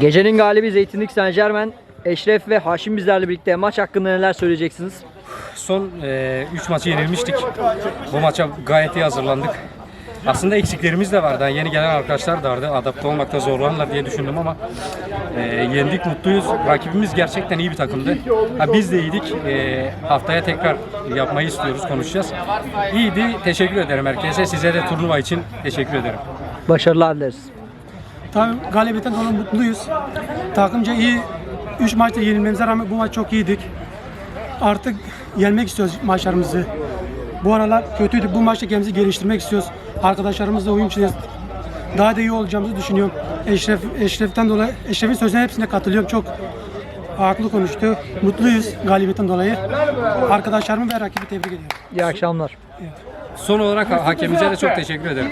Gecenin galibi Zeytinlik Saint Germain. Eşref ve Haşim bizlerle birlikte maç hakkında neler söyleyeceksiniz? Son 3 maçı yenilmiştik. Bu maça gayet iyi hazırlandık. Aslında eksiklerimiz de vardı. Yani yeni gelen arkadaşlar da vardı. Adapte olmakta zorlanırlar diye düşündüm ama e, yendik, mutluyuz. Rakibimiz gerçekten iyi bir takımdı. Ha, biz de iyiydik. E, haftaya tekrar yapmayı istiyoruz, konuşacağız. İyiydi. Teşekkür ederim herkese. Size de turnuva için teşekkür ederim. Başarılar dileriz. Tabii galibiyetten dolayı mutluyuz. Takımca iyi 3 maçta yenilmemize rağmen bu maç çok iyiydik. Artık yenmek istiyoruz maçlarımızı. Bu aralar kötüydük. Bu maçta kendimizi geliştirmek istiyoruz. Arkadaşlarımızla uyum içindeyiz. Daha da iyi olacağımızı düşünüyorum. Eşref, Eşref'ten dolayı, Eşref'in sözüne hepsine katılıyorum. Çok haklı konuştu. Mutluyuz galibiyetten dolayı. Arkadaşlarımı ve rakibi tebrik ediyorum. İyi akşamlar. Son olarak ha- hakemimize de çok teşekkür ederim.